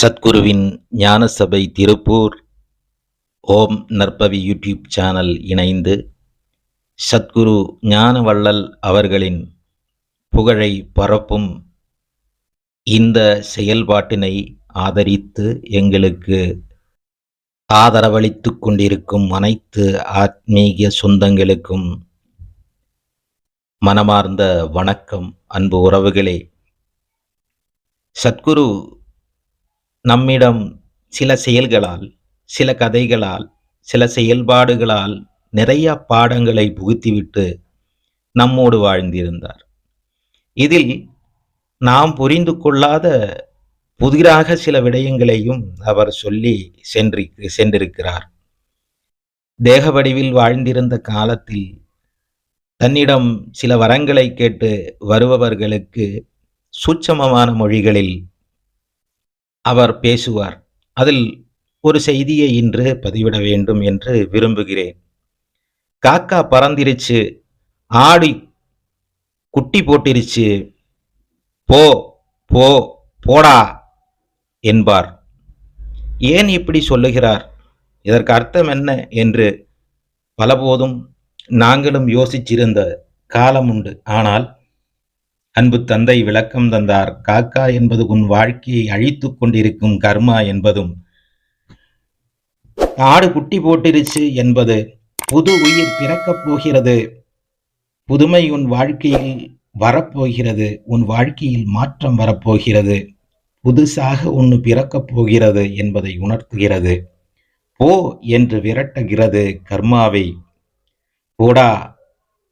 சத்குருவின் ஞானசபை திருப்பூர். ஓம் நற்பவி YouTube channel இணைந்து சத்குரு ஞானவள்ளல் அவர்களின் புகழை பரப்பும் இந்த செயல்பாட்டினை ஆதரித்து எங்களுக்கு ஆதரவளித்து கொண்டிருக்கும் அனைத்து ஆத்மீக சொந்தங்களுக்கும் மனமார்ந்த வணக்கம். அன்பு உறவுகளே சத்குரு நம்மிடம் சில செயல்களால் சில கதைகளால் சில செயல்பாடுகளால் நிறைய பாடங்களை புகுத்திவிட்டு நம்மோடு வாழ்ந்திருந்தார். இதில் நாம் புரிந்து கொள்ளாத புதிராக சில விடயங்களையும் அவர் சொல்லி சென்றி சென்றிருக்கிறார். தேக வடிவில் வாழ்ந்திருந்த காலத்தில் தன்னிடம் சில வரங்களை கேட்டு வருபவர்களுக்கு சூட்சமமான மொழிகளில் அவர் பேசுவார். அதில் ஒரு செய்தியை இன்று பதிவிட வேண்டும் என்று விரும்புகிறேன். காக்கா பறந்திருச்சு. ஆடி குட்டி போட்டிருச்சு. போ போ போடா என்பார். ஏன் இப்படி சொல்லுகிறார்? இதற்கு அர்த்தம் என்ன என்று பலபோதும் நாங்களும் யோசிச்சிருந்த காலம் உண்டு. ஆனால் அன்பு தந்தை விளக்கம் தந்தார். காக்கா என்பது உன் வாழ்க்கையை அழித்துக் கொண்டிருக்கும் கர்மா என்பதும் ஆடு குட்டி போட்டிருச்சு என்பது புது உயிர் பிறக்கப் போகிறது புதுமை உன் வாழ்க்கையில் வரப்போகிறது உன் வாழ்க்கையில் மாற்றம் வரப்போகிறது புதுசாக ஒன்று பிறக்கப் போகிறது என்பதை உணர்த்துகிறது. போ என்று விரட்டுகிறது கர்மாவை. போடா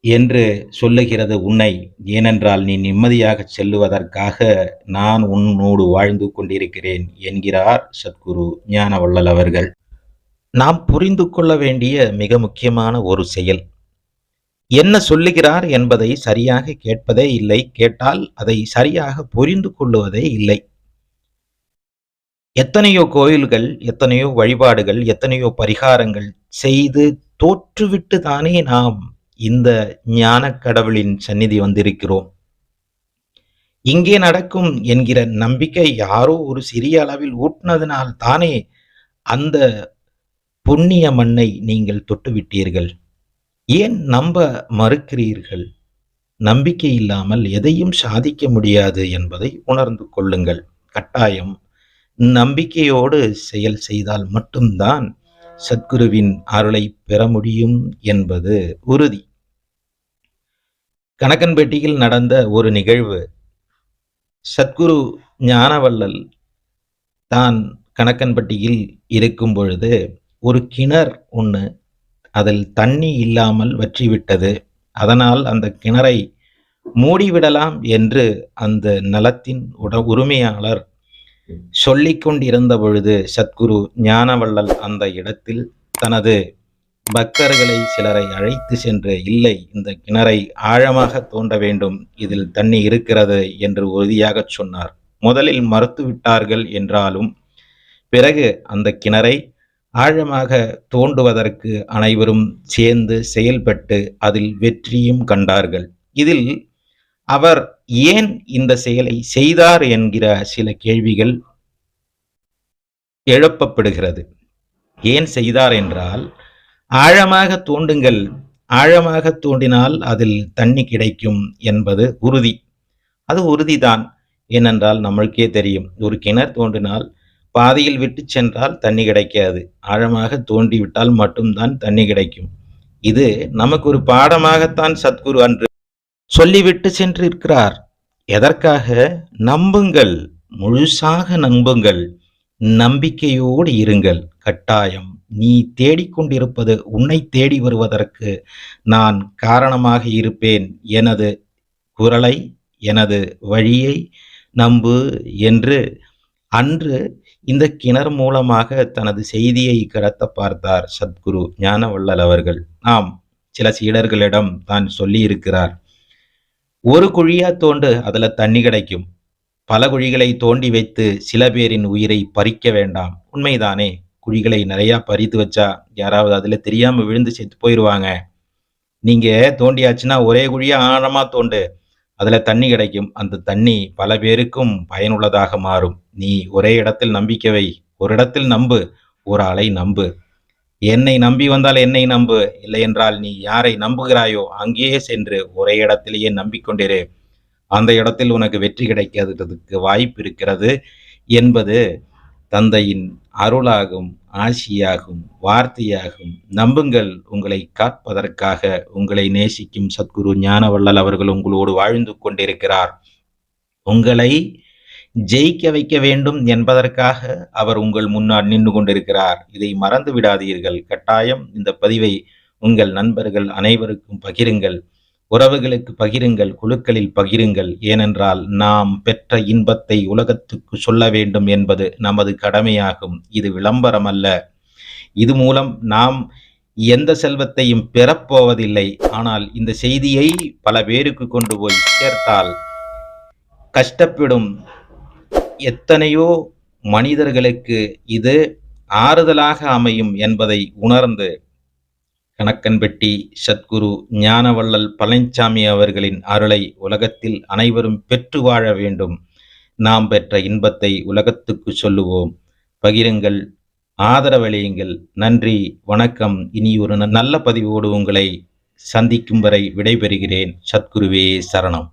என்று சொல்லுகிறது உன்னை. ஏனென்றால் நீ நிம்மதியாக செல்லுவதற்காக நான் உன்னோடு வாழ்ந்து கொண்டிருக்கிறேன் என்கிறார் சத்குரு ஞானவள்ளல் அவர்கள். நாம் புரிந்து கொள்ள வேண்டிய மிக முக்கியமான ஒரு செயல். என்ன சொல்லுகிறார் என்பதை சரியாக கேட்பதே இல்லை. கேட்டால் அதை சரியாக புரிந்து கொள்ளுவதே இல்லை. எத்தனையோ கோயில்கள் எத்தனையோ வழிபாடுகள் எத்தனையோ பரிகாரங்கள் செய்து தோற்றுவிட்டு தானே நாம் இந்த ஞான கடவுளின் சந்நிதி வந்திருக்கிறோம். இங்கே நடக்கும் என்கிற நம்பிக்கை யாரோ ஒரு சிறிய அளவில் ஊட்டினதினால் தானே அந்த புண்ணிய மண்ணை நீங்கள் தொட்டுவிட்டீர்கள். ஏன் நம்ப மறுக்கிறீர்கள்? நம்பிக்கை இல்லாமல் எதையும் சாதிக்க முடியாது என்பதை உணர்ந்து கொள்ளுங்கள். கட்டாயம் நம்பிக்கையோடு செயல் செய்தால் மட்டும்தான் சத்குருவின் அருளை பெற முடியும் என்பது உறுதி. கணக்கன்பேட்டியில் நடந்த ஒரு நிகழ்வு. சத்குரு ஞானவள்ளல் தான் கணக்கன்பட்டியில் இருக்கும் பொழுது ஒரு கிணறு ஒன்று அதில் தண்ணி இல்லாமல் வற்றிவிட்டது. அதனால் அந்த கிணறை மூடிவிடலாம் என்று அந்த நலத்தின் உட உரிமையாளர் சொல்லிக் கொண்டிருந்த பொழுது சத்குரு ஞானவள்ளல் அந்த இடத்தில் தனது பக்தர்களை சிலரை அழைத்து சென்று இல்லை இந்த கிணறை ஆழமாக தோண்ட வேண்டும் இதில் தண்ணி இருக்கிறது என்று உறுதியாகச் சொன்னார். முதலில் மறுத்துவிட்டார்கள் என்றாலும் பிறகு அந்த கிணறை ஆழமாக தோண்டுவதற்கு அனைவரும் சேர்ந்து செயல்பட்டு அதில் வெற்றியும் கண்டார்கள். இதில் அவர் ஏன் இந்த செயலை செய்தார் என்கிற சில கேள்விகள் எழுப்பப்படுகிறது. ஏன் செய்தார் என்றால் ஆழமாக தோண்டுங்கள். ஆழமாக தோண்டினால் அதில் தண்ணி கிடைக்கும் என்பது உறுதி. அது உறுதிதான். ஏனென்றால் நம்மளுக்கே தெரியும் ஒரு கிணறு தோண்டினால் பாதையில் விட்டு சென்றால் தண்ணி கிடைக்காது. ஆழமாக தோண்டிவிட்டால் மட்டும்தான் தண்ணி கிடைக்கும். இது நமக்கு ஒரு பாடமாகத்தான் சத்குரு அன்று சொல்லிவிட்டு சென்றிருக்கிறார். எதற்காக? நம்புங்கள். முழுசாக நம்புங்கள். நம்பிக்கையோடு இருங்கள். கட்டாயம். நீ தேடிக்கொண்டிருப்பது உன்னை தேடி வருவதற்கு நான் காரணமாக இருப்பேன். எனது குரலை எனது வழியை நம்பு என்று அன்று இந்த கிணறு மூலமாக தனது செய்தியை கடத்த பார்த்தார் சத்குரு ஞானவள்ளல் அவர்கள். ஆம் சில சீடர்களிடம் தான் சொல்லி இருக்கிறார் ஒரு குழியா தோண்டு அதுல தண்ணி கிடைக்கும். பல குழிகளை தோண்டி வைத்து சில பேரின் உயிரை பறிக்க வேண்டாம். உண்மைதானே? குழிகளை நிறையா பறித்து வச்சா யாராவது அதில் தெரியாமல் விழுந்து செத்து போயிடுவாங்க நீங்கள் தோண்டியாச்சுன்னா ஒரே குழியாக ஆழமாக தோண்டு. அதில் தண்ணி கிடைக்கும். அந்த தண்ணி பல பேருக்கும் பயனுள்ளதாக மாறும். நீ ஒரே இடத்தில் நம்பிக்கை வை. ஒரு இடத்தில் நம்பு. ஒரு ஆளை நம்பு. என்னை நம்பி வந்தால் என்னை நம்பு. இல்லை என்றால் நீ யாரை நம்புகிறாயோ அங்கேயே சென்று ஒரே இடத்திலேயே நம்பிக்கொண்டிரு. அந்த இடத்தில் உனக்கு வெற்றி கிடைக்கிறதுக்கு வாய்ப்பு இருக்கிறது என்பது தந்தையின் அருளாகும் ஆசியாகும் வார்த்தையாகும் நம்புங்கள் உங்களை காப்பதற்காக உங்களை நேசிக்கும் சத்குரு ஞானவள்ளல் அவர்கள் உங்களோடு வாழ்ந்து கொண்டிருக்கிறார். உங்களை ஜெயிக்க வைக்க வேண்டும் என்பதற்காக அவர் உங்கள் முன்னால் நின்று கொண்டிருக்கிறார். இதை மறந்து விடாதீர்கள். கட்டாயம் இந்த பதிவை உங்கள் நண்பர்கள் அனைவருக்கும் பகிருங்கள். உறவுகளுக்கு பகிருங்கள் குழுக்களில் பகிருங்கள். ஏனென்றால் நாம் பெற்ற இன்பத்தை உலகத்துக்கு சொல்ல வேண்டும் என்பது நமது கடமையாகும். இது விளம்பரம் அல்ல இது மூலம் நாம் எந்த செல்வத்தையும் பெறப்போவதில்லை ஆனால் இந்த செய்தியை பல பேருக்கு கொண்டு போய் சேர்த்தால் கஷ்டப்படும் எத்தனையோ மனிதர்களுக்கு இது ஆறுதலாக அமையும் என்பதை உணர்ந்து கணக்கன்பெட்டி சத்குரு ஞானவள்ளல் பழனிசாமி அவர்களின் அருளை உலகத்தில் அனைவரும் பெற்று வாழ வேண்டும். நாம் பெற்ற இன்பத்தை உலகத்துக்கு சொல்லுவோம். பகிருங்கள் ஆதரவழியுங்கள் நன்றி வணக்கம். இனி ஒரு நல்ல பதிவோடு உங்களை சந்திக்கும் வரை விடைபெறுகிறேன். சத்குருவே சரணம்.